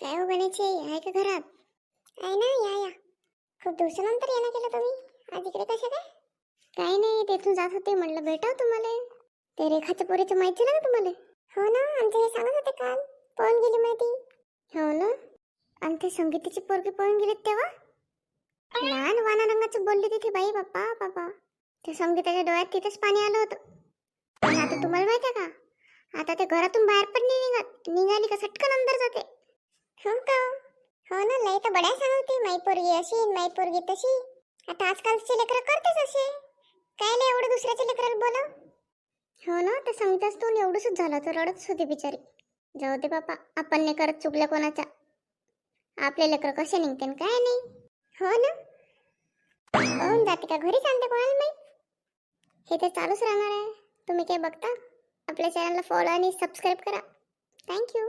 काय हो गण्याची आई आहे का घरात? आहे ना या या. खूप दिवसानंतर येणं केलं तुम्ही. आज इकडे कशा काय? काही नाही तेथून जात होते. म्हणलं भेटाव तुम्हाला. ते रेखाच्या पोरीचं माहिती झालं ना तुम्हाला? हो ना आमचे हे सांगत होते काल. पळून गेली माहिती हो ना? आणि ते संगीताची पोरगी पळून गेलीत तेव्हा? लहान वाना रंगाचं बोलली तिथे बाई बाप्पा बाबा त्या संगीताच्या डोळ्यात तिथेच पाणी आलं होतं. पण आता तुम्हाला माहिती आहे का? आता ते घरातून बाहेर पण नाही निघत. निघाली का? सटकन अंदर जाते. हो का? हो ना लय तर बड्या सांगते माई पोरगी अशी माई पोरगी तशी. आता आजकालचे लेकरं करतेच असे. काय नाही एवढं दुसऱ्याच्या लेकराला बोला हो ना तर सांगताच तू एवढंच झालं तर रडतच होती बिचारी. जाऊ दे बापा आपण नाही करत चुकल्या कोणाच्या. आपले लेकरं कसे निघते काय नाही. हो ना? होऊन जाते का घरी सांगते कोणाला माहीत? हे तर चालूच राहणार आहे. तुम्ही काय बघता? आपल्या चॅनलला फॉलो आणि सबस्क्राईब करा. थँक्यू